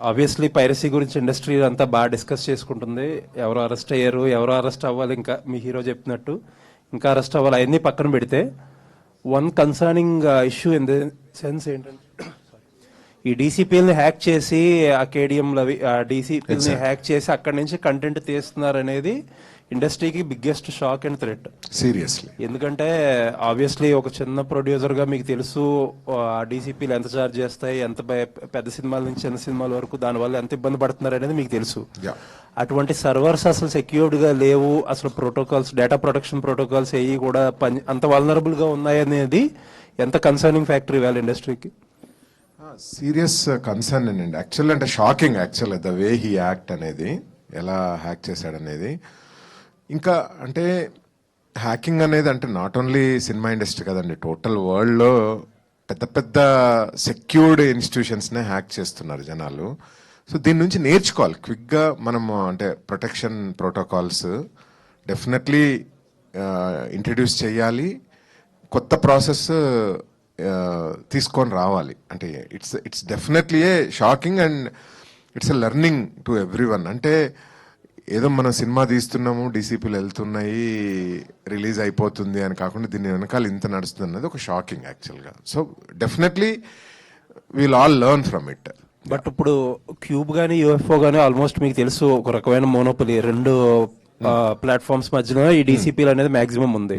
Obviously piracy గురించి industry అంతా బాగా డిస్కస్ చేసుకుంటుంది. ఎవరు అరెస్ట్ అయ్యారు ఎవరు అరెస్ట్ అవ్వాలి ఇంకా మీ హీరో చెప్పినట్టు. ఇంకా అరెస్ట్ అవ్వాలి అవన్నీ పక్కన పెడితే one concerning issue in the sense ఏంటంటే ఈ డీసీపీఎల్ని హ్యాక్ చేసి ఆ కేడిఎంలు అవి ఆ డీసీపీఎల్ని హ్యాక్ చేసి అక్కడి నుంచి కంటెంట్ తీస్తున్నారు అనేది ఇండస్ట్రీకి biggest shock and threat. Seriously. ఎందుకంటే ఆబ్వియస్లీ ఒక చిన్న ప్రొడ్యూసర్గా మీకు తెలుసు ఆ డీసీపీలు ఎంత చార్జ్ చేస్తాయి ఎంత పెద్ద సినిమాల నుంచి చిన్న సినిమాల వరకు దానివల్ల ఎంత ఇబ్బంది పడుతున్నారు అనేది మీకు తెలుసు. అటువంటి సర్వర్స్ అసలు సెక్యూర్డ్గా లేవు అసలు ప్రోటోకాల్స్ డేటా ప్రొటెక్షన్ ప్రోటోకాల్స్ ఏవి కూడా పని అంత వలనరబుల్గా ఉన్నాయి అనేది ఎంత కన్సర్నింగ్ ఫ్యాక్టరీ వాళ్ళ ఇండస్ట్రీకి సీరియస్ కన్సర్న్ అండి. యాక్చువల్ అంటే shocking actual the way he act అనేది ఎలా హ్యాక్ చేశాడు అనేది ఇంకా అంటే హ్యాకింగ్ అనేది అంటే నాట్ ఓన్లీ సినిమా ఇండస్ట్రీ కదండి టోటల్ వరల్డ్లో పెద్ద పెద్ద సెక్యూర్డ్ ఇన్స్టిట్యూషన్స్నే హ్యాక్ చేస్తున్నారు జనాలు. సో దీని నుంచి నేర్చుకోవాలి. క్విక్గా మనము అంటే ప్రొటెక్షన్ ప్రోటోకాల్స్ డెఫినెట్లీ ఇంట్రడ్యూస్ చేయాలి. కొత్త ప్రాసెస్ తీసుకొని రావాలి. అంటే it's it's definitely a shocking and it's a learning to everyone అంటే ఏదో మనం సినిమా తీస్తున్నాము డీసీపీలు వెళ్తున్నాయి రిలీజ్ అయిపోతుంది అని కాకుండా దీని వెనకాల ఇంత నడుస్తుంది అన్నది ఒక షాకింగ్ యాక్చువల్గా. So definitely we'll all learn from it but ఇప్పుడు క్యూబ్ గానీ యూఎఫ్ఓ గానీ ఆల్మోస్ట్ మీకు తెలుసు ఒక రకమైన మోనోపలి రెండు ప్లాట్ఫామ్స్ మధ్యలో ఈ డీసీపీలు అనేది మాక్సిమం ఉంది.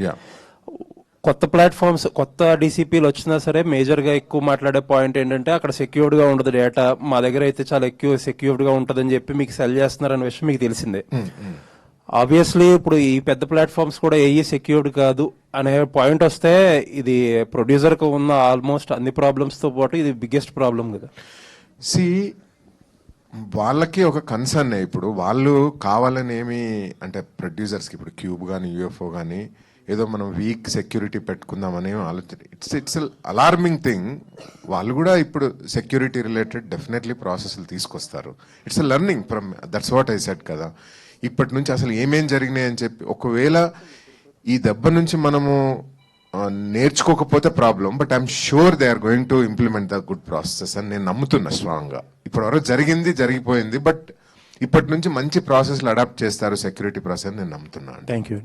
కొత్త ప్లాట్ఫామ్స్ కొత్త డీసీపీలు వచ్చినా సరే మేజర్గా ఎక్కువ మాట్లాడే పాయింట్ ఏంటంటే అక్కడ సెక్యూర్డ్గా ఉండదు డేటా మా దగ్గర అయితే చాలా ఎక్కువ సెక్యూర్డ్గా ఉంటదని చెప్పి మీకు సెల్ చేస్తున్నారు అనే విషయం మీకు తెలిసిందే. ఆబ్వియస్లీ ఇప్పుడు ఈ పెద్ద ప్లాట్ఫామ్స్ కూడా ఏ సెక్యూర్డ్ కాదు అనే పాయింట్ వస్తే ఇది ప్రొడ్యూసర్కు ఉన్న ఆల్మోస్ట్ అన్ని ప్రాబ్లమ్స్తో పాటు ఇది బిగ్గెస్ట్ ప్రాబ్లం కదా. సి వాళ్ళకి ఒక కన్సర్న్ ఇప్పుడు. వాళ్ళు కావాలని ఏమి అంటే ప్రొడ్యూసర్స్కి ఇప్పుడు క్యూబ్ కానీ యూఎఫ్ఓ కానీ ఏదో మనం వీక్ సెక్యూరిటీ పెట్టుకుందామని ఆలోచన. ఇట్స్ ఇట్స్ అలార్మింగ్ థింగ్ వాళ్ళు కూడా ఇప్పుడు సెక్యూరిటీ రిలేటెడ్ డెఫినెట్లీ ప్రాసెస్లు తీసుకొస్తారు. It's learning from that's what I said కదా. ఇప్పటి నుంచి అసలు ఏమేం జరిగినాయి అని చెప్పి ఒకవేళ ఈ దెబ్బ నుంచి మనము నేర్చుకోకపోతే problem but I'm sure they are going to implement the good process అని నేను నమ్ముతున్నా స్ట్రాంగ్గా. ఇప్పటి వరకు జరిగింది జరిగిపోయింది బట్ ఇప్పటి నుంచి మంచి ప్రాసెస్లు అడాప్ట్ చేస్తారు సెక్యూరిటీ ప్రాసెస్ నేను నమ్ముతున్నాను థ్యాంక్ యూ.